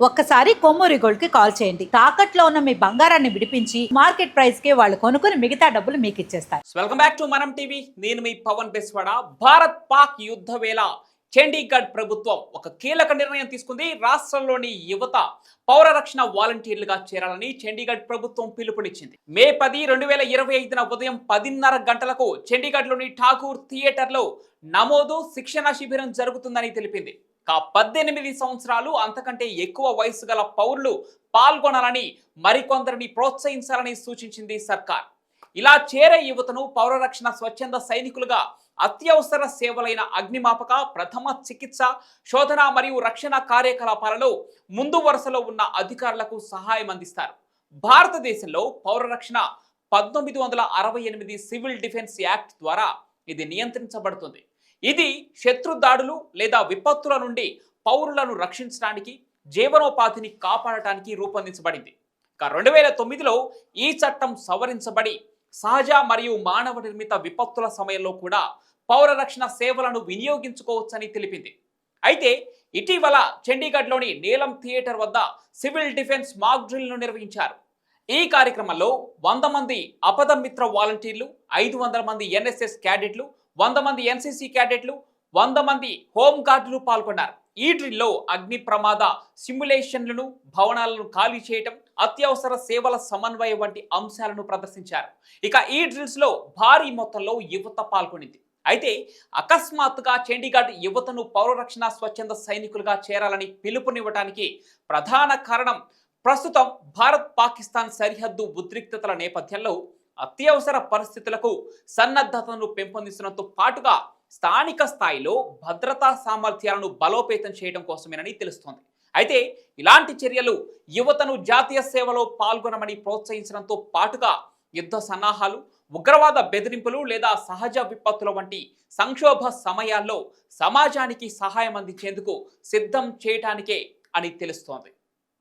ఒక్కసారి కొమ్మూరి గోల్డ్కి కాల్ చేయండి. తాకట్లో ఉన్న మీ బంగారాన్ని విడిపించి మార్కెట్ ప్రైస్కి వాళ్ళు కొనుక్కుని మిగతా డబ్బులు మీకు ఇచ్చేస్తారు. వెల్కమ్ బ్యాక్ టు మనం టీవీ నేను మీ పవన్ బెస్వాడ. భారత్ పాక్ యుద్ధ వేళ చండీగఢ్ ప్రభుత్వం ఒక కీలక నిర్ణయం తీసుకుంది. రాష్ట్రంలోని యువత పౌర రక్షణ వాలంటీర్లుగా చేరాలని చండీగఢ్ ప్రభుత్వం పిలుపునిచ్చింది. మే పది రెండు వేల ఇరవై ఐదున ఉదయం పదిన్నర గంటలకు చండీగఢ్లోని ఠాకూర్ థియేటర్లో నమోదు శిక్షణ శిబిరం జరుగుతుందని తెలిపింది. కా పద్దెనిమిది సంవత్సరాలు అంతకంటే ఎక్కువ వయసు గల పౌరులు పాల్గొనాలని మరికొందరిని ప్రోత్సహించాలని సూచించింది సర్కార్. ఇలా చేరే యువతను పౌరరక్షణ స్వచ్ఛంద సైనికులుగా అత్యవసర సేవలైన అగ్నిమాపక ప్రథమ చికిత్స శోధన మరియు రక్షణ కార్యకలాపాలలో ముందు వరుసలో ఉన్న అధికారులకు సహాయం అందిస్తారు. భారతదేశంలో పౌరరక్షణ పంతొమ్మిది వందల అరవై ఎనిమిది సివిల్ డిఫెన్స్ యాక్ట్ ద్వారా ఇది నియంత్రించబడుతుంది. ఇది శత్రు దాడులు లేదా విపత్తుల నుండి పౌరులను రక్షించడానికి జీవనోపాధిని కాపాడటానికి రూపొందించబడింది. రెండు వేల తొమ్మిదిలో ఈ చట్టం సవరించబడి సహజ మరియు మానవ నిర్మిత విపత్తుల సమయంలో కూడా పౌర రక్షణ సేవలను వినియోగించుకోవచ్చని తెలిపింది. అయితే ఇటీవల చండీగఢ్లోని నీలం థియేటర్ వద్ద సివిల్ డిఫెన్స్ మాక్ డ్రిల్ను నిర్వహించారు. ఈ కార్యక్రమంలో వంద మంది అపదమిత్ర వాలంటీర్లు ఐదు వందల మంది ఎన్ఎస్ఎస్ క్యాడెట్లు వంద మంది ఎన్సీసీ క్యాడెట్లు వంద మంది హోమ్ గార్డులు పాల్గొన్నారు. ఈ డ్రిల్లో అగ్ని ప్రమాద సిమ్యులేషన్లను భవనాలను ఖాళీ చేయటం అత్యవసర సేవల సమన్వయం వంటి అంశాలను ప్రదర్శించారు. ఇక ఈ డ్రిల్స్లో భారీ మొత్తంలో యువత పాల్గొనింది. అయితే అకస్మాత్తుగా చండీగఢ్ యువతను పౌరరక్షణ స్వచ్ఛంద సైనికులుగా చేరాలని పిలుపునివ్వడానికి ప్రధాన కారణం ప్రస్తుతం భారత్ పాకిస్తాన్ సరిహద్దు ఉద్రిక్తతల నేపథ్యంలో అత్యవసర పరిస్థితులకు సన్నద్ధతను పెంపొందించడంతో పాటుగా స్థానిక స్థాయిలో భద్రతా సామర్థ్యాలను బలోపేతం చేయడం కోసమేనని తెలుస్తోంది. అయితే ఇలాంటి చర్యలు యువతను జాతీయ సేవలో పాల్గొనమని ప్రోత్సహించడంతో పాటుగా యుద్ధ సన్నాహాలు ఉగ్రవాద బెదిరింపులు లేదా సహజ విపత్తుల వంటి సంక్షోభ సమయాల్లో సమాజానికి సహాయం అందించేందుకు సిద్ధం చేయటానికే అని తెలుస్తోంది.